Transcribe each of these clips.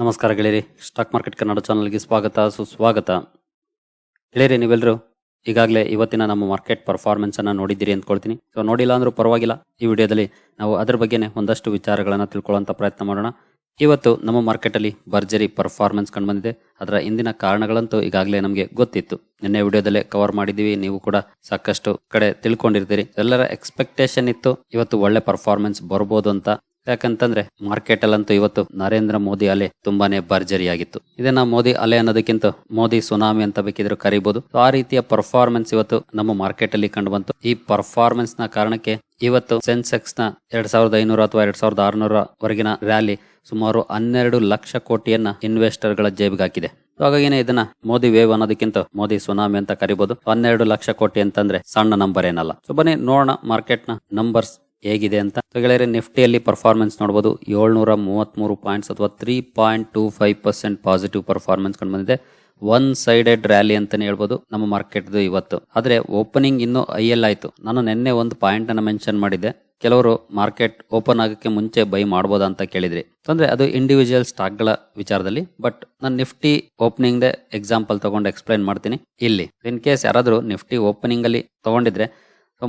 ನಮಸ್ಕಾರ ಗೆಳೆಯರಿ. Stock market Kannada ಚಾನಲ್ಗೆ ಸ್ವಾಗತ, ಸುಸ್ವಾಗತ. ಗೆಳೆಯರಿ, ನೀವೆಲ್ಲರೂ ಈಗಾಗಲೇ ಇವತ್ತಿನ ನಮ್ಮ ಮಾರ್ಕೆಟ್ ಪರ್ಫಾರ್ಮೆನ್ಸ್ ಅನ್ನ ನೋಡಿದ್ದೀರಿ ಅಂದ್ಕೊಳ್ತೀನಿ. ಸೊ ನೋಡಿಲ್ಲ ಅಂದ್ರೂ ಪರವಾಗಿಲ್ಲ. ಈ ವಿಡಿಯೋದಲ್ಲಿ ನಾವು ಅದ್ರ ಬಗ್ಗೆನೇ ಒಂದಷ್ಟು ವಿಚಾರಗಳನ್ನು ತಿಳ್ಕೊಳ್ಳೋಂಥ ಪ್ರಯತ್ನ ಮಾಡೋಣ. ಇವತ್ತು ನಮ್ಮ ಮಾರ್ಕೆಟಲ್ಲಿ ಭರ್ಜರಿ ಪರ್ಫಾರ್ಮೆನ್ಸ್ ಕಂಡುಬಂದಿದೆ ಅದರ ಹಿಂದಿನ ಕಾರಣಗಳಂತೂ ಈಗಾಗಲೇ ನಮಗೆ ಗೊತ್ತಿತ್ತು. ನಿನ್ನೆ ವಿಡಿಯೋದಲ್ಲೇ ಕವರ್ ಮಾಡಿದ್ದೀವಿ. ನೀವು ಕೂಡ ಸಾಕಷ್ಟು ಕಡೆ ತಿಳ್ಕೊಂಡಿರ್ತೀರಿ. ಎಲ್ಲರ ಎಕ್ಸ್ಪೆಕ್ಟೇಷನ್ ಇತ್ತು, ಇವತ್ತು ಒಳ್ಳೆ ಪರ್ಫಾರ್ಮೆನ್ಸ್ ಬರ್ಬೋದು ಅಂತ ಯಾಕಂತಂದ್ರೆ ಮಾರ್ಕೆಟ್ ಅಲ್ಲಂತೂ ಇವತ್ತು ನರೇಂದ್ರ ಮೋದಿ ಅಲೆ ತುಂಬಾನೇ ಭರ್ಜರಿಯಾಗಿತ್ತು. ಇದನ್ನ ಮೋದಿ ಅಲೆ ಅನ್ನೋದಕ್ಕಿಂತ ಮೋದಿ ಸುನಾಮಿ ಅಂತ ಬೇಕಿದ್ರು ಕರಿಬಹುದು ಆ ರೀತಿಯ ಪರ್ಫಾರ್ಮೆನ್ಸ್ ಇವತ್ತು ನಮ್ಮ ಮಾರ್ಕೆಟ್ ಅಲ್ಲಿ ಕಂಡು ಬಂತು. ಈ ಪರ್ಫಾರ್ಮೆನ್ಸ್ನ ಕಾರಣಕ್ಕೆ ಇವತ್ತು ಸೆನ್ಸೆಕ್ಸ್ನ ಎರಡ್ ಸಾವಿರದ ಐನೂರ ಅಥವಾ ಎರಡ್ ಸಾವಿರದ ಆರುನೂರ ವರೆಗಿನ ರ್ಯಾಲಿ ಸುಮಾರು ಹನ್ನೆರಡು ಲಕ್ಷ ಕೋಟಿಯನ್ನ ಇನ್ವೆಸ್ಟರ್ಗಳ ಜೇಬಿಗೆ ಹಾಕಿದೆ ಹಾಗಾಗಿನೇ ಇದನ್ನ ಮೋದಿ ವೇವ್ ಅನ್ನೋದಕ್ಕಿಂತ ಮೋದಿ ಸುನಾಮಿ ಅಂತ ಕರಿಬಹುದು ಹನ್ನೆರಡು ಲಕ್ಷ ಕೋಟಿ ಅಂತಂದ್ರೆ ಸಣ್ಣ ನಂಬರ್ ಏನಲ್ಲ. ಸೊ ಬನ್ನಿ ನೋಡೋಣ ಮಾರ್ಕೆಟ್ನ ನಂಬರ್ಸ್ ಹೇಗಿದೆ ಅಂತ. ಗೆಳೆಯರೆ, ನಿಫ್ಟಿಯಲ್ಲಿ ಪರ್ಫಾರ್ಮೆನ್ಸ್ ನೋಡಬಹುದು ಏಳ್ನೂರ ಮೂವತ್ಮೂರು ಪಾಯಿಂಟ್ಸ್ ಅಥವಾ three point two five percent positive performance ಕಂಡು ಬಂದಿದೆ. ಒನ್ ಸೈಡೆಡ್ ರ್ಯಾಲಿ ಅಂತಾನೆ ಹೇಳ್ಬೋದು ನಮ್ಮ ಮಾರ್ಕೆಟ್ದು ಇವತ್ತು. ಆದರೆ ಓಪನಿಂಗ್ ಇನ್ನೂ ಐ ಎಲ್ ಆಯಿತು. ನಾನು ನಿನ್ನೆ ಒಂದು ಪಾಯಿಂಟನ್ನು ಮೆನ್ಷನ್ ಮಾಡಿದ್ದೆ. ಕೆಲವರು ಮಾರ್ಕೆಟ್ ಓಪನ್ ಆಗೋಕ್ಕೆ ಮುಂಚೆ ಬೈ ಮಾಡ್ಬೋದಾ ಅಂತ ಕೇಳಿದ್ರಿ. ಅಂದ್ರೆ ಅದು ಇಂಡಿವಿಜುವಲ್ ಸ್ಟಾಕ್ಗಳ ವಿಚಾರದಲ್ಲಿ ಬಟ್ ನಾನು ನಿಫ್ಟಿ ಓಪನಿಂಗ್ ದೇ ಎಕ್ಸಾಂಪಲ್ ತಗೊಂಡು ಎಕ್ಸ್ಪ್ಲೈನ್ ಮಾಡ್ತೀನಿ ಇಲ್ಲಿ. ಇನ್ ಕೇಸ್ ಯಾರಾದರೂ ನಿಫ್ಟಿ ಓಪನಿಂಗ್ ಅಲ್ಲಿ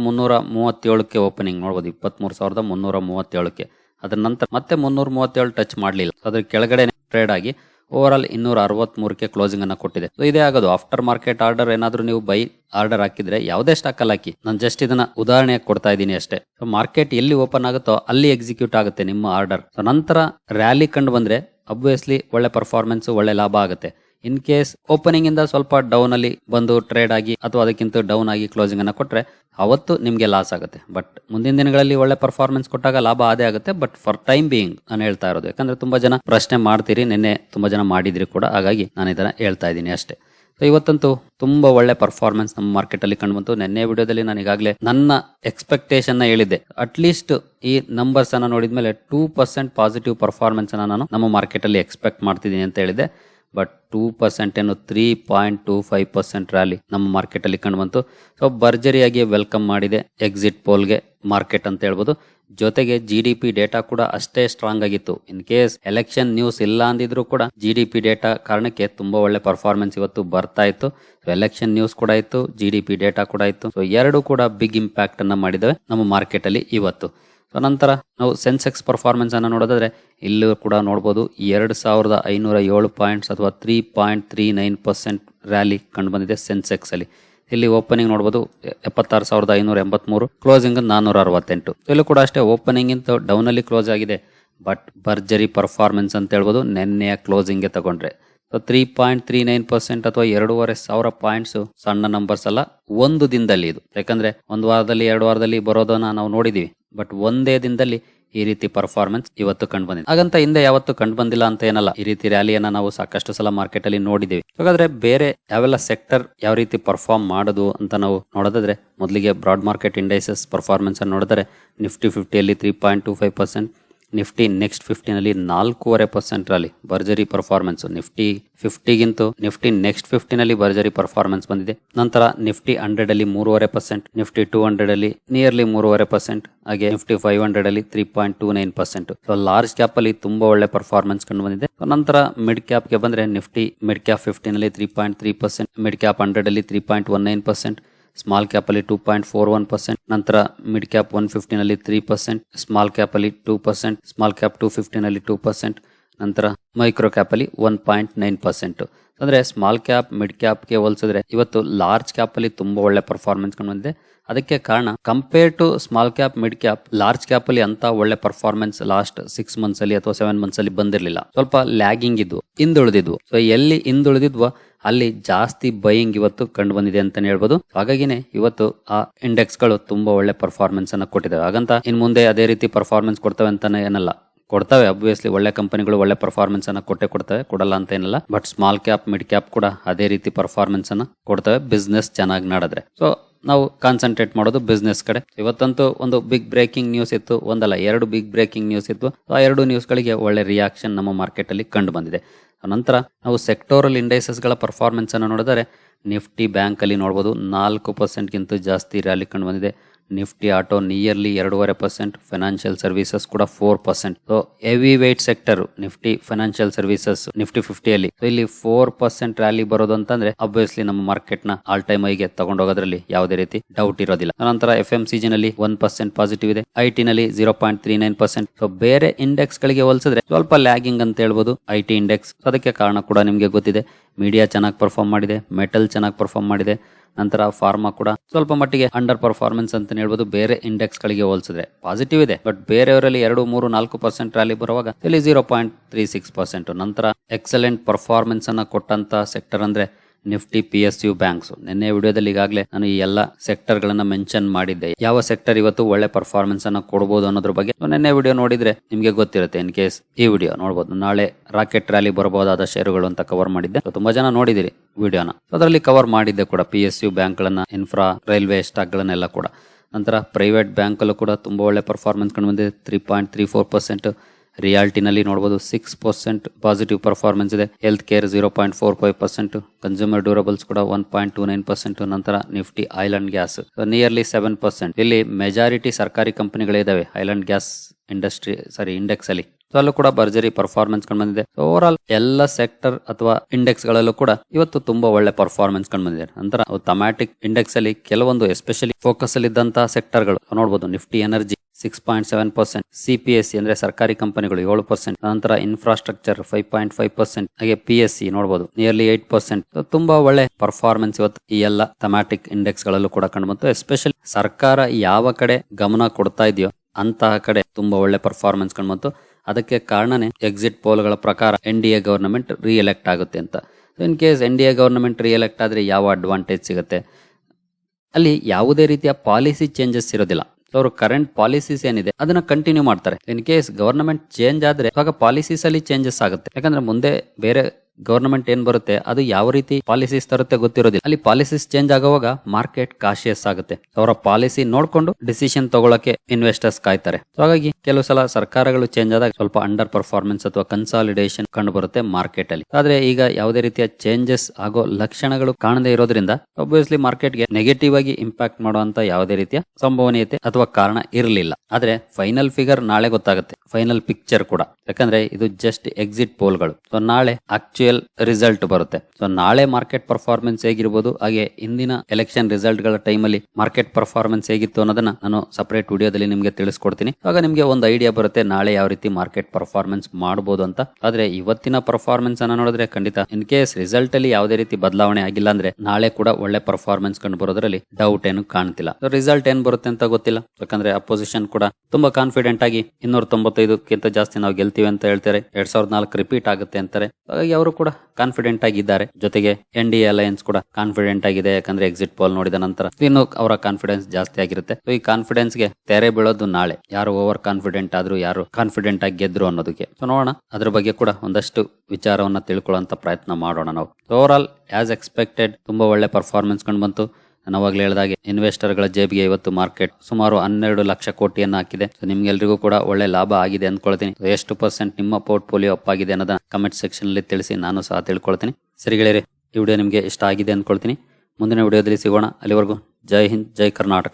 ಮುನ್ನೂರ ಮೂವತ್ತೇಳಕ್ಕೆ ಓಪನಿಂಗ್ ನೋಡ್ಬೋದು, ಇಪ್ಪತ್ಮೂರು ಸಾವಿರದ ಮುನ್ನೂರ ಮೂವತ್ತೇಳಕ್ಕೆ ಅದರ ನಂತರ ಮತ್ತೆ ಮುನ್ನೂರ ಮೂವತ್ತೇಳು ಟಚ್ ಮಾಡಲಿಲ್ಲ ಅದ್ರ ಕೆಳಗಡೆ ಟ್ರೇಡ್ ಆಗಿ ಓವರ್ ಆಲ್ ಇನ್ನೂರ ಅರವತ್ಮೂರಕ್ಕೆ ಕ್ಲೋಸಿಂಗ್ ಅನ್ನು ಕೊಟ್ಟಿದೆ. ಸೊ ಇದೇ ಆಗೋದು. ಆಫ್ಟರ್ ಮಾರ್ಕೆಟ್ ಆರ್ಡರ್ ಏನಾದರೂ ನೀವು ಬೈ ಆರ್ಡರ್ ಹಾಕಿದ್ರೆ ಯಾವುದೇ ಸ್ಟಾಕ್ ಅಲ್ಲಿ ಹಾಕಿ. ನಾನು ಜಸ್ಟ್ ಇದನ್ನ ಉದಾಹರಣೆ ಕೊಡ್ತಾ ಇದ್ದೀನಿ ಅಷ್ಟೇ. ಸೊ ಮಾರ್ಕೆಟ್ ಎಲ್ಲಿ ಓಪನ್ ಆಗುತ್ತೋ ಅಲ್ಲಿ ಎಕ್ಸಿಕ್ಯೂಟ್ ಆಗುತ್ತೆ ನಿಮ್ಮ ಆರ್ಡರ್ ಸೊ ನಂತರ ರ್ಯಾಲಿ ಕಂಡು ಬಂದ್ರೆ ಅಬ್ವಿಯಸ್ಲಿ ಒಳ್ಳೆ ಪರ್ಫಾರ್ಮೆನ್ಸ್ ಒಳ್ಳೆ ಲಾಭ ಆಗುತ್ತೆ. ಇನ್ ಕೇಸ್ ಓಪನಿಂಗ್ ಇಂದ ಸ್ವಲ್ಪ ಡೌನ್ ಅಲ್ಲಿ ಬಂದು ಟ್ರೇಡ್ ಆಗಿ ಅಥವಾ ಅದಕ್ಕಿಂತ ಡೌನ್ ಆಗಿ ಕ್ಲೋಸಿಂಗ್ ಅನ್ನ ಕೊಟ್ರೆ ಅವತ್ತು ನಿಮಗೆ ಲಾಸ್ ಆಗುತ್ತೆ. ಬಟ್ ಮುಂದಿನ ದಿನಗಳಲ್ಲಿ ಒಳ್ಳೆ ಪರ್ಫಾರ್ಮೆನ್ಸ್ ಕೊಟ್ಟಾಗ ಲಾಭ ಅದೇ ಆಗುತ್ತೆ. ಬಟ್ ಫಾರ್ ಟೈಮ್ ಬೀಯಿಂಗ್ ನಾನು ಹೇಳ್ತಾ ಇರೋದು. ಯಾಕಂದ್ರೆ ತುಂಬಾ ಜನ ಪ್ರಶ್ನೆ ಮಾಡ್ತೀರಿ, ನಿನ್ನೆ ತುಂಬಾ ಜನ ಮಾಡಿದ್ರಿ ಕೂಡ. ಹಾಗಾಗಿ ನಾನು ಇದನ್ನ ಹೇಳ್ತಾ ಇದ್ದೀನಿ ಅಷ್ಟೇ. ಸೊ ಇವತ್ತಂತೂ ತುಂಬಾ ಒಳ್ಳೆ ಪರ್ಫಾರ್ಮೆನ್ಸ್ ನಮ್ಮ ಮಾರ್ಕೆಟ್ ಅಲ್ಲಿ ಕಂಡು ಬಂತು. ನಿನ್ನೆ ವಿಡಿಯೋದಲ್ಲಿ ನಾನು ಈಗಾಗಲೇ ನನ್ನ ಎಕ್ಸ್ಪೆಕ್ಟೇಷನ್ನ ಹೇಳಿದ್ದೆ. ಅಟ್ಲೀಸ್ಟ್ ಈ ನಂಬರ್ಸ್ ಅನ್ನ ನೋಡಿದ್ಮೇಲೆ ಟೂ ಪರ್ಸೆಂಟ್ ಪಾಸಿಟಿವ್ ಪರ್ಫಾರ್ಮೆನ್ಸ್ ಅನ್ನ ನಾನು ನಮ್ಮ ಮಾರ್ಕೆಟ್ ಅಲ್ಲಿ ಎಕ್ಸ್ಪೆಕ್ಟ್ ಮಾಡ್ತಿದ್ದೀನಿ ಅಂತ ಹೇಳಿದೆ ಬಟ್ ಟೂ ಪರ್ಸೆಂಟ್ ಏನು three point two five percent rally ನಮ್ಮ ಮಾರ್ಕೆಟ್ ಅಲ್ಲಿ ಕಂಡು ಬಂತು. ಸೊ ಭರ್ಜರಿಯಾಗಿ ವೆಲ್ಕಮ್ ಮಾಡಿದೆ ಎಕ್ಸಿಟ್ ಪೋಲ್ಗೆ ಮಾರ್ಕೆಟ್ ಅಂತ ಹೇಳ್ಬೋದು. ಜೊತೆಗೆ ಜಿ ಡಿ ಪಿ ಡೇಟಾ ಕೂಡ ಅಷ್ಟೇ ಸ್ಟ್ರಾಂಗ್ ಆಗಿತ್ತು. ಇನ್ ಕೇಸ್ ಎಲೆಕ್ಷನ್ ನ್ಯೂಸ್ ಇಲ್ಲ ಅಂದಿದ್ರು ಕೂಡ ಜಿ ಡಿ ಪಿ ಡೇಟಾ ಕಾರಣಕ್ಕೆ ತುಂಬಾ ಒಳ್ಳೆ ಪರ್ಫಾರ್ಮೆನ್ಸ್ ಇವತ್ತು ಬರ್ತಾ ಇತ್ತು. ಎಲೆಕ್ಷನ್ ನ್ಯೂಸ್ ಕೂಡ ಇತ್ತು ಜಿ ಡಿ ಪಿ ಡೇಟಾ ಕೂಡ ಇತ್ತು. ಸೊ ಎರಡು ಕೂಡ ಬಿಗ್ ಇಂಪ್ಯಾಕ್ಟ್ ಅನ್ನ ಮಾಡಿದವೆ ನಮ್ಮ ಮಾರ್ಕೆಟ್ ಅಲ್ಲಿ ಇವತ್ತು. ನಂತರ ನಾವು ಸೆನ್ಸೆಕ್ಸ್ ಪರ್ಫಾರ್ಮೆನ್ಸ್ ಅನ್ನು ನೋಡೋದಾದ್ರೆ ಇಲ್ಲೂ ಕೂಡ ನೋಡ್ಬೋದು ಎರಡು ಸಾವಿರದ ಐನೂರ ಏಳು ಪಾಯಿಂಟ್ಸ್ ಅಥವಾ three point three nine percent rally ಕಂಡು ಬಂದಿದೆ ಸೆನ್ಸೆಕ್ಸ್ ಅಲ್ಲಿ. ಇಲ್ಲಿ ಓಪನಿಂಗ್ ನೋಡಬಹುದು ಎಪ್ಪತ್ತಾರು ಸಾವಿರದ ಐನೂರ ಎಂಬತ್ಮೂರು ಕ್ಲೋಸಿಂಗ್ ನಾನ್ನೂರ ಅರವತ್ತೆಂಟು. ಇಲ್ಲೂ ಕೂಡ ಅಷ್ಟೇ ಓಪನಿಂಗ್ ಇಂತ ಡೌನ್ ಕ್ಲೋಸ್ ಆಗಿದೆ. ಬಟ್ ಭರ್ಜರಿ ಪರ್ಫಾರ್ಮೆನ್ಸ್ ಅಂತ ಹೇಳ್ಬೋದು, ನೆನ್ನೆಯ ಕ್ಲೋಸಿಂಗ್ಗೆ ತಗೊಂಡ್ರೆ. Three point three nine percent ಅಥವಾ ಎರಡೂವರೆ ಸಾವಿರ ಪಾಯಿಂಟ್ಸ್ ಸಣ್ಣ ನಂಬರ್ಸ್ ಅಲ್ಲ. ಒಂದು ದಿನದಲ್ಲಿ ಇದು. ಯಾಕಂದ್ರೆ ಒಂದು ವಾರದಲ್ಲಿ, ಎರಡು ವಾರದಲ್ಲಿ ಬರೋದನ್ನ ನಾವು ನೋಡಿದೀವಿ. ಬಟ್ ಒಂದೇ ದಿನದಲ್ಲಿ ಈ ರೀತಿ ಪರ್ಫಾರ್ಮೆನ್ಸ್ ಇವತ್ತು ಕಂಡು ಬಂದಿದೆ. ಹಾಗಂತ ಹಿಂದೆ ಯಾವತ್ತು ಕಂಡು ಬಂದಿಲ್ಲ ಅಂತ ಏನಲ್ಲ. ಈ ರೀತಿ ರ್ಯಾಲಿಯನ್ನ ನಾವು ಸಾಕಷ್ಟು ಸಲ ಮಾರ್ಕೆಟ್ ಅಲ್ಲಿ ನೋಡಿದೀವಿ. ಹಾಗಾದ್ರೆ ಬೇರೆ ಯಾವೆಲ್ಲ ಸೆಕ್ಟರ್ ಯಾವ ರೀತಿ ಪರ್ಫಾರ್ಮ್ ಮಾಡೋದು ಅಂತ ನಾವು ನೋಡೋದಾದ್ರೆ, ಮೊದಲಿಗೆ ಬ್ರಾಡ್ ಮಾರ್ಕೆಟ್ ಇಂಡೈಸಸ್ ಪರ್ಫಾರ್ಮೆನ್ಸ್ ಅನ್ನು ನೋಡಿದ್ರೆ Nifty ಫಿಫ್ಟಿಯಲ್ಲಿ three point two five percent Nifty next ಫಿಫ್ಟಿನಲ್ಲಿ ನಾಲ್ಕೂವರೆ ಪರ್ಸೆಂಟ್ ರಲ್ಲಿ ಭರ್ಜರಿ ಪರ್ಫಾರ್ಮೆನ್ಸ್ ನಿಫ್ಟಿ ಫಿಫ್ಟಿಗಿಂತೂ ನಿಫ್ಟಿ ನೆಕ್ಸ್ಟ್ ಫಿಫ್ಟಿನಲ್ಲಿ ಭರ್ಜರಿ ಪರ್ಫಾರ್ಮೆನ್ಸ್ ಬಂದಿದೆ. ನಂತರ ನಿಫ್ಟಿ ಹಂಡ್ರೆಡ್ ಅಲ್ಲಿ ಮೂರುವರೆ ಪರ್ಸೆಂಟ್ ನಿಫ್ಟಿ ಟೂ ಹಂಡ್ರೆಡ್ ಅಲ್ಲಿ ನಿಯರ್ಲಿ ಮೂರುವರೆ ಪರ್ಸೆಂಟ್ ಹಾಗೆ ನಿಫ್ಟಿ ಫೈವ್ ಹಂಡ್ರೆಡ್ ಅಲ್ಲಿ three point two nine percent so large cap ಅಲ್ಲಿ ತುಂಬಾ ಒಳ್ಳೆ ಪರ್ಫಾರ್ಮೆನ್ಸ್ ಕಂಡು ಬಂದಿದೆ. ನಂತರ ಮಿಡ್ ಕ್ಯಾಪ್ಗೆ ಬಂದ್ರೆ Nifty mid cap ಫಿಫ್ಟಿನಲ್ಲಿ three point three percent mid cap hundred ಅಲ್ಲಿ three point one nine percent small cap ಅಲ್ಲಿ two point four one percent ನಂತರ ಮಿಡ್ ಕ್ಯಾಪ್ ಒನ್ ಫಿಫ್ಟಿನಲ್ಲಿ ತ್ರೀ ಪರ್ಸೆಂಟ್ ಸ್ಮಾಲ್ ಕ್ಯಾಪ್ ಅಲ್ಲಿ two percent small cap two ಫಿಫ್ಟಿನಲ್ಲಿ two percent ನಂತರ micro cap ಅಲ್ಲಿ one point nine percent ಅಂದ್ರೆ small cap mid ಕ್ಯಾಪ್ಗೆ ಹೋಲಿಸಿದ್ರೆ ಇವತ್ತು ಲಾರ್ಜ್ ಕ್ಯಾಪ್ ಅಲ್ಲಿ ತುಂಬಾ ಒಳ್ಳೆ ಪರ್ಫಾರ್ಮೆನ್ಸ್ ಕಂಡು ಬಂದಿದೆ. ಅದಕ್ಕೆ ಕಾರಣ compare to small cap mid cap large cap ಅಲ್ಲಿ ಅಂತ ಒಳ್ಳೆ ಪರ್ಫಾರ್ಮೆನ್ಸ್ ಲಾಸ್ಟ್ ಸಿಕ್ಸ್ ಮಂತ್ಸ್ ಅಲ್ಲಿ ಅಥವಾ ಸೆವೆನ್ ಮಂತ್ಸ್ ಅಲ್ಲಿ ಬಂದಿರಲಿಲ್ಲ. ಸ್ವಲ್ಪ ಲ್ಯಾಗಿಂಗ್ ಇದ್ವು, ಹಿಂದುಳಿದಿದ್ವು. ಸೊ ಎಲ್ಲಿ ಹಿಂದುಳಿದಿದ್ವೋ ಅಲ್ಲಿ ಜಾಸ್ತಿ ಬೈಯಿಂಗ್ ಇವತ್ತು ಕಂಡು ಬಂದಿದೆ ಅಂತ ಹೇಳ್ಬೋದು. ಹಾಗಾಗಿನೇ ಇವತ್ತು ಆ ಇಂಡೆಕ್ಸ್ಗಳು ತುಂಬಾ ಒಳ್ಳೆ ಪರ್ಫಾರ್ಮೆನ್ಸ್ ಅನ್ನ ಕೊಟ್ಟಿದ್ದಾವೆ. ಹಾಗಂತ ಇನ್ ಮುಂದೆ ಅದೇ ರೀತಿ ಪರ್ಫಾರ್ಮೆನ್ಸ್ ಕೊಡ್ತವೆ ಅಂತಾನೆ ಏನಲ್ಲ. ಕೊಡ್ತವೆ. ಅಬ್ವಿಯಸ್ಲಿ ಒಳ್ಳೆ ಕಂಪನಿಗಳು ಒಳ್ಳೆ ಪರ್ಫಾರ್ಮೆನ್ಸ್ ಅನ್ನ ಕೊಟ್ಟೆ ಕೊಡ್ತವೆ. ಕೊಡಲ್ಲ ಅಂತ ಏನಿಲ್ಲ. But small cap mid cap ಕೂಡ ಅದೇ ರೀತಿ ಪರ್ಫಾರ್ಮೆನ್ಸ್ ಅನ್ನ ಕೊಡ್ತವೆ. ಬಿಸ್ನೆಸ್ ಚೆನ್ನಾಗಿ ನಡೆದ್ರೆ. ಸೊ ನಾವು ಕಾನ್ಸಂಟ್ರೇಟ್ ಮಾಡೋದು ಬಿಸ್ನೆಸ್ ಕಡೆ. ಇವತ್ತಂತೂ ಒಂದು ಬಿಗ್ ಬ್ರೇಕಿಂಗ್ ನ್ಯೂಸ್ ಇತ್ತು. ಒಂದಲ್ಲ, ಎರಡು ಬಿಗ್ ಬ್ರೇಕಿಂಗ್ ನ್ಯೂಸ್ ಇತ್ತು ಆ ಎರಡು ನ್ಯೂಸ್ ಗಳಿಗೆ ಒಳ್ಳೆ ರಿಯಾಕ್ಷನ್ ನಮ್ಮ ಮಾರ್ಕೆಟ್ ಅಲ್ಲಿ ಕಂಡು ಬಂದಿದೆ. ನಂತರ ನಾವು ಸೆಕ್ಟೋರಲ್ ಇಂಡೈಸಸ್ಗಳ ಪರ್ಫಾರ್ಮೆನ್ಸ್ ಅನ್ನು ನೋಡಿದರೆ ನಿಫ್ಟಿ ಬ್ಯಾಂಕ್ ಅಲ್ಲಿ ನೋಡಬಹುದು ನಾಲ್ಕು ಪರ್ಸೆಂಟ್ಗಿಂತ ಜಾಸ್ತಿ ರ್ಯಾಲಿ ಕಂಡು ಬಂದಿದೆ. ನಿಫ್ಟಿ ಆಟೋ ನಿಯರ್ಲಿ ಎರಡೂವರೆ ಪರ್ಸೆಂಟ್, ಫೈನಾನ್ಷಿಯಲ್ ಸರ್ವಿಸಸ್ ಕೂಡ four percent. So heavy weight sector Nifty financial services, Nifty ಫಿಫ್ಟಿಯಲ್ಲಿ. So ಇಲ್ಲಿ ಫೋರ್ ಪರ್ಸೆಂಟ್ ರ್ಯಾಲಿ ಬರೋದು ಅಂತಂದ್ರೆ ಅಬ್ವಿಯಸ್ಲಿ ನಮ್ಮ ಮಾರ್ಕೆಟ್ನ ಆಲ್ ಟೈಮ್ ಐಗೆ ತಗೊಂಡೋಗೋದ್ರಲ್ಲಿ ಯಾವುದೇ ರೀತಿ ಡೌಟ್ ಇರೋದಿಲ್ಲ. ನಂತರ ಎಫ್ ಎಂ ಸಿ ನಲ್ಲಿ ಒನ್ ಪರ್ಸೆಂಟ್ ಪಾಸಿಟಿವ್ ಇದೆ. ಐ ಟಿ ನಲ್ಲಿ zero point three nine percent so ಬೇರೆ ಇಂಡೆಕ್ಸ್ ಗಳಿಗೆ ಹೋಲಿಸಿದ್ರೆ, ಸ್ವಲ್ಪ ಲ್ಯಾಗಿಂಗ್ ಅಂತ ಹೇಳ್ಬೋದು. ಐ ಟಿ ಇಂಡೆಕ್ಸ್ ಅದಕ್ಕೆ ಕಾರಣ ಕೂಡ ನಿಮಗೆ ಗೊತ್ತಿದೆ. ಮೀಡಿಯಾ ಚೆನ್ನಾಗಿ ಪರ್ಫಾರ್ಮ್ ಮಾಡಿದೆ ಮೆಟಲ್ ಚೆನ್ನಾಗಿ ಪರ್ಫಾರ್ಮ್ ಮಾಡಿದೆ. ನಂತರ ಫಾರ್ಮಾ ಕೂಡ ಸ್ವಲ್ಪ ಮಟ್ಟಿಗೆ ಅಂಡರ್ ಪರ್ಫಾರ್ಮೆನ್ಸ್ ಅಂತ ಹೇಳ್ಬೋದು. ಬೇರೆ ಇಂಡೆಕ್ಸ್ ಗಳಿಗೆ ಹೋಲಿಸಿದ್ರೆ ಪಾಸಿಟಿವ್ ಇದೆ. ಬಟ್ ಬೇರೆಯವರಲ್ಲಿ ಎರಡು, ಮೂರು, ನಾಲ್ಕು ಪರ್ಸೆಂಟ್ ರ್ಯಾಲಿ ಬರುವಾಗ ಇಲ್ಲಿ zero point three six percent ನಂತರ ಎಕ್ಸಲೆಂಟ್ ಪರ್ಫಾರ್ಮೆನ್ಸ್ ಅನ್ನ ಕೊಟ್ಟಂತ ಸೆಕ್ಟರ್ ಅಂದ್ರೆ Nifty P S U banks ನಿನ್ನೆ ವಿಡಿಯೋದಲ್ಲಿ ಈಗಾಗಲೇ ನಾನು ಈ ಎಲ್ಲ ಸೆಕ್ಟರ್ ಗಳನ್ನ ಮೆನ್ಷನ್ ಮಾಡಿದ್ದೆ. ಯಾವ ಸೆಕ್ಟರ್ ಇವತ್ತು ಒಳ್ಳೆ ಪರ್ಫಾರ್ಮೆನ್ಸ್ ಅನ್ನ ಕೊಡಬಹುದು ಅನ್ನೋದ್ರ ಬಗ್ಗೆ ನಿನ್ನೆ ವಿಡಿಯೋ ನೋಡಿದ್ರೆ ನಿಮಗೆ ಗೊತ್ತಿರುತ್ತೆ. ಇನ್ ಕೇಸ್ ಈ ವಿಡಿಯೋ ನೋಡಬಹುದು ನಾಳೆ ರಾಕೆಟ್ ರ್ಯಾಲಿ ಬರಬಹುದಾದ ಶೇರುಗಳು ಅಂತ ಕವರ್ ಮಾಡಿದ್ದೆ. ತುಂಬಾ ಜನ ನೋಡಿದಿರಿ ವಿಡಿಯೋನ. ಅದರಲ್ಲಿ ಕವರ್ ಮಾಡಿದ್ದೆ ಕೂಡ ಪಿ ಎಸ್ ಯು ಬ್ಯಾಂಕ್ ಗಳನ್ನ ಇನ್ಫ್ರಾ ರೈಲ್ವೆ ಸ್ಟಾಕ್ ಗಳನ್ನೆಲ್ಲ ಕೂಡ. ನಂತರ ಪ್ರೈವೇಟ್ ಬ್ಯಾಂಕ್ ಅಲ್ಲೂ ಕೂಡ ತುಂಬಾ ಒಳ್ಳೆ ಪರ್ಫಾರ್ಮೆನ್ಸ್ ಕಂಡು ಬಂದಿದೆ. Three point three four percent ರಿಯಾಲ್ಟಿನಲ್ಲಿ ನೋಡಬಹುದು ಸಿಕ್ಸ್ ಪರ್ಸೆಂಟ್ ಪಾಸಿಟಿವ್ ಪರ್ಫಾರ್ಮೆನ್ಸ್ ಇದೆ. Health care zero point four five percent consumer durables ಕೂಡ one point two nine percent ನಂತರ Nifty oil and gas nearly seven percent ಇಲ್ಲಿ majority ಸರ್ಕಾರಿ ಕಂಪನಿಗಳಿದಾವೆ oil and gas industry sorry index ಅಲ್ಲಿ. ಅಲ್ಲೂ ಕೂಡ ಭರ್ಜರಿ performance ಕಂಡು ಬಂದಿದೆ. ಓವರ್ ಆಲ್ ಎಲ್ಲ ಸೆಕ್ಟರ್ ಅಥವಾ ಇಂಡೆಕ್ಸ್ ಗಳಲ್ಲೂ ಕೂಡ ಇವತ್ತು ತುಂಬಾ ಒಳ್ಳೆ ಪರ್ಫಾರ್ಮೆನ್ಸ್ ಕಂಡು ಬಂದಿದೆ. ನಂತರ ಥಮ್ಯಾಟಿಕ್ ಇಂಡೆಕ್ಸ್ ಅಲ್ಲಿ ಕೆಲವೊಂದು ಎಸ್ಪೆಷಲಿ ಫೋಕಸ್ ಅಲ್ಲಿ ಇದ್ದಂತಹ ಸೆಕ್ಟರ್ಗಳು ನೋಡಬಹುದು Nifty energy six point seven percent CPSC ಅಂದ್ರೆ ಸರ್ಕಾರಿ ಕಂಪನಿಗಳು ಏಳು ಪರ್ಸೆಂಟ್ ನಂತರ infrastructure five point five percent ಹಾಗೆ ಪಿ ಎಸ್ ಸಿ ನೋಡಬಹುದು ನಿಯರ್ಲಿ ಏಟ್ ಪರ್ಸೆಂಟ್ ತುಂಬಾ ಒಳ್ಳೆ ಪರ್ಫಾರ್ಮೆನ್ಸ್ ಇವತ್ತು ಈ ಎಲ್ಲ ಥಮ್ಯಾಟಿಕ್ ಇಂಡೆಕ್ಸ್ ಗಳಲ್ಲೂ ಕೂಡ ಕಂಡು ಬಂತು. ಎಸ್ಪೆಷಲಿ ಸರ್ಕಾರ ಯಾವ ಕಡೆ ಗಮನ ಕೊಡ್ತಾ ಇದೆಯೋ ಅಂತಹ ಕಡೆ ತುಂಬಾ ಒಳ್ಳೆ ಪರ್ಫಾರ್ಮೆನ್ಸ್ ಕಂಡು ಬಂತು. ಅದಕ್ಕೆ ಕಾರಣನೇ ಎಕ್ಸಿಟ್ ಪೋಲ್ಗಳ ಪ್ರಕಾರ N D A government reelect ಆಗುತ್ತೆ ಅಂತ. In case N D A government reelect ಆದ್ರೆ ಯಾವ ಅಡ್ವಾಂಟೇಜ್ ಸಿಗುತ್ತೆ? ಅಲ್ಲಿ ಯಾವುದೇ ರೀತಿಯ ಪಾಲಿಸಿ ಚೇಂಜಸ್ ಇರೋದಿಲ್ಲ. ಸೊ ಅವರು ಕರೆಂಟ್ ಪಾಲಿಸೀಸ್ ಏನಿದೆ, ಅದನ್ನ ಕಂಟಿನ್ಯೂ ಮಾಡ್ತಾರೆ. ಇನ್ ಕೇಸ್ ಗವರ್ನಮೆಂಟ್ ಚೇಂಜ್ ಆದ್ರೆ, ಇವಾಗ ಪಾಲಿಸೀಸ್ ಅಲ್ಲಿ ಚೇಂಜಸ್ ಆಗುತ್ತೆ. ಯಾಕಂದ್ರೆ ಮುಂದೆ ಬೇರೆ ಗವರ್ನಮೆಂಟ್ ಏನ್ ಬರುತ್ತೆ, ಅದು ಯಾವ ರೀತಿ ಪಾಲಿಸೀಸ್ ತರುತ್ತೆ ಗೊತ್ತಿರೋದಿಲ್ಲ. ಅಲ್ಲಿ ಪಾಲಿಸೀಸ್ ಚೇಂಜ್ ಆಗುವಾಗ ಮಾರ್ಕೆಟ್ ಕಾಶಿಯಸ್ ಆಗುತ್ತೆ. ಅವರ ಪಾಲಿಸಿ ನೋಡ್ಕೊಂಡು ಡಿಸಿಷನ್ ತಗೊಳಕ್ಕೆ ಇನ್ವೆಸ್ಟರ್ಸ್ ಕಾಯ್ತಾರೆ. ಹಾಗಾಗಿ ಕೆಲವು ಸಲ ಸರ್ಕಾರಗಳು ಚೇಂಜ್ ಆದಾಗ ಸ್ವಲ್ಪ ಅಂಡರ್ ಪರ್ಫಾರ್ಮೆನ್ಸ್ ಅಥವಾ ಕನ್ಸಾಲಿಡೇಷನ್ ಕಂಡು ಬರುತ್ತೆ ಮಾರ್ಕೆಟ್ ಅಲ್ಲಿ. ಆದ್ರೆ ಈಗ ಯಾವುದೇ ರೀತಿಯ ಚೇಂಜಸ್ ಆಗೋ ಲಕ್ಷಣಗಳು ಕಾಣದೇ ಇರೋದ್ರಿಂದ ಒಬ್ವಿಯಸ್ಲಿ ಮಾರ್ಕೆಟ್ಗೆ ನೆಗೆಟಿವ್ ಆಗಿ ಇಂಪ್ಯಾಕ್ಟ್ ಮಾಡುವಂತ ಯಾವುದೇ ರೀತಿಯ ಸಂಭವನೀಯತೆ ಅಥವಾ ಕಾರಣ ಇರಲಿಲ್ಲ. ಆದ್ರೆ ಫೈನಲ್ ಫಿಗರ್ ನಾಳೆ ಗೊತ್ತಾಗುತ್ತೆ. ಫೈನಲ್ ಪಿಕ್ಚರ್ ಕೂಡ. ಯಾಕಂದ್ರೆ ಇದು ಜಸ್ಟ್ ಎಕ್ಸಿಟ್ ಪೋಲ್ಗಳು ಸೊ ನಾಳೆ ಆಕ್ಚುಯಲ್ ರಿಸಲ್ಟ್ ಬರುತ್ತೆ. ಸೊ ನಾಳೆ ಮಾರ್ಕೆಟ್ ಪರ್ಫಾರ್ಮೆನ್ಸ್ ಹೇಗಿರ್ಬೋದು, ಹಾಗೆ ಇಂದಿನ ಎಲೆಕ್ಷನ್ ರಿಸಲ್ಟ್ಗಳ ಟೈಮಲ್ಲಿ ಮಾರ್ಕೆಟ್ ಪರ್ಫಾರ್ಮೆನ್ಸ್ ಹೇಗಿತ್ತು ಅನ್ನೋದನ್ನ ನಾನು ಸಪರೇಟ್ ವಿಡಿಯೋದಲ್ಲಿ ನಿಮಗೆ ತಿಳಿಸ್ಕೊಡ್ತೀನಿ. ಆಗ ನಿಮಗೆ ಒಂದು ಐಡಿಯಾ ಬರುತ್ತೆ, ನಾಳೆ ಯಾವ ರೀತಿ ಮಾರ್ಕೆಟ್ ಪರ್ಫಾರ್ಮೆನ್ಸ್ ಮಾಡಬಹುದು ಅಂತ. ಆದ್ರೆ ಇವತ್ತಿನ ಪರ್ಫಾರ್ಮೆನ್ಸ್ ಅನ್ನ ನೋಡಿದ್ರೆ ಖಂಡಿತ ಇನ್ ಕೇಸ್ ರಿಸಲ್ಟ್ ಅಲ್ಲಿ ಯಾವುದೇ ರೀತಿ ಬದಲಾವಣೆ ಆಗಿಲ್ಲ ಅಂದ್ರೆ ನಾಳೆ ಕೂಡ ಒಳ್ಳೆ ಪರ್ಫಾರ್ಮೆನ್ಸ್ ಕಂಡು ಬರೋದ್ರಲ್ಲಿ ಡೌಟ್ ಏನು ಕಾಣ್ತಿಲ್ಲ. ರಿಸಲ್ಟ್ ಏನ್ ಬರುತ್ತೆ ಅಂತ ಗೊತ್ತಿಲ್ಲ. ಯಾಕಂದ್ರೆ ಅಪೋಸಿಷನ್ ಕೂಡ ತುಂಬಾ ಕಾನ್ಫಿಡೆಂಟ್ ಆಗಿ ಇನ್ನೂರ ತೊಂಬತ್ತೈದಕ್ಕಿಂತ ಜಾಸ್ತಿ ನಾವು ಗೆಲ್ತೀವಿ ಅಂತ ಹೇಳ್ತಾರೆ. ಎರಡ್ ಸಾವಿರದ ನಾಲ್ಕು ರಿಪೀಟ್ ಆಗುತ್ತೆ ಅಂತಾರೆ. ಹಾಗಾಗಿ ಅವರು ಕೂಡ ಕಾನ್ಫಿಡೆಂಟ್ ಆಗಿದ್ದಾರೆ. ಜೊತೆಗೆ ಎನ್ ಡಿ ಅಲಯನ್ಸ್ ಕೂಡ ಕಾನ್ಫಿಡೆಂಟ್ ಆಗಿದೆ, ಯಾಕಂದ್ರೆ ಎಕ್ಸಿಟ್ ಪೋಲ್ ನೋಡಿದ ನಂತರ ಇನ್ನು ಅವರ ಕಾನ್ಫಿಡೆನ್ಸ್ ಜಾಸ್ತಿ ಆಗಿರುತ್ತೆ. ಈ ಕಾನ್ಫಿಡೆನ್ಸ್ಗೆ ತೆರೆ ಬೀಳೋದು ನಾಳೆ. ಯಾರು ಓವರ್ ಕಾನ್ಫಿಡೆಂಟ್ ಆದ್ರು, ಯಾರು ಕಾನ್ಫಿಡೆಂಟ್ ಆಗಿ ಗೆದ್ರು ಅನ್ನೋದಕ್ಕೆ. ಸೊ ನೋಡೋಣ. ಅದ್ರ ಬಗ್ಗೆ ಕೂಡ ಒಂದಷ್ಟು ವಿಚಾರವನ್ನ ತಿಳ್ಕೊಳ್ಳುವಂತ ಪ್ರಯತ್ನ ಮಾಡೋಣ ನಾವು. ಓವರ್ ಆಲ್ ಆಸ್ ಎಕ್ಸ್ಪೆಕ್ಟೆಡ್ ತುಂಬಾ ಒಳ್ಳೆ ಪರ್ಫಾರ್ಮೆನ್ಸ್ ಕಂಡು ಬಂತು. ನಾನು ಅವಾಗಲೇ ಹೇಳಿದಾಗೆ ಇನ್ವೆಸ್ಟರ್ಗಳ ಜೇಬಿಗೆ ಇವತ್ತು ಮಾರ್ಕೆಟ್ ಸುಮಾರು ಹನ್ನೆರಡು ಲಕ್ಷ ಕೋಟಿಯನ್ನು ಹಾಕಿದೆ. ಸೊ ನಿಮ್ಗೆಲ್ರಿಗೂ ಕೂಡ ಒಳ್ಳೆ ಲಾಭ ಆಗಿದೆ ಅಂದ್ಕೊಳ್ತೀನಿ. ಎಷ್ಟು ಪರ್ಸೆಂಟ್ ನಿಮ್ಮ ಪೋರ್ಟ್ಫೋಲಿಯೋ ಅಪ್ ಆಗಿದೆ ಅನ್ನೋದನ್ನ ಕಮೆಂಟ್ ಸೆಕ್ಷನ್ ಅಲ್ಲಿ ತಿಳಿಸಿ ನಾನು ಸಹ ತಿಳ್ಕೊಳ್ತೀನಿ. ಸರಿ ಗೆಳೆಯರೆ, ಈ ವಿಡಿಯೋ ನಿಮಗೆ ಇಷ್ಟ ಆಗಿದೆ ಅಂದ್ಕೊಳ್ತೀನಿ. ಮುಂದಿನ ವಿಡಿಯೋದಲ್ಲಿ ಸಿಗೋಣ. ಅಲ್ಲಿವರೆಗೂ ಜೈ ಹಿಂದ್, ಜೈ ಕರ್ನಾಟಕ.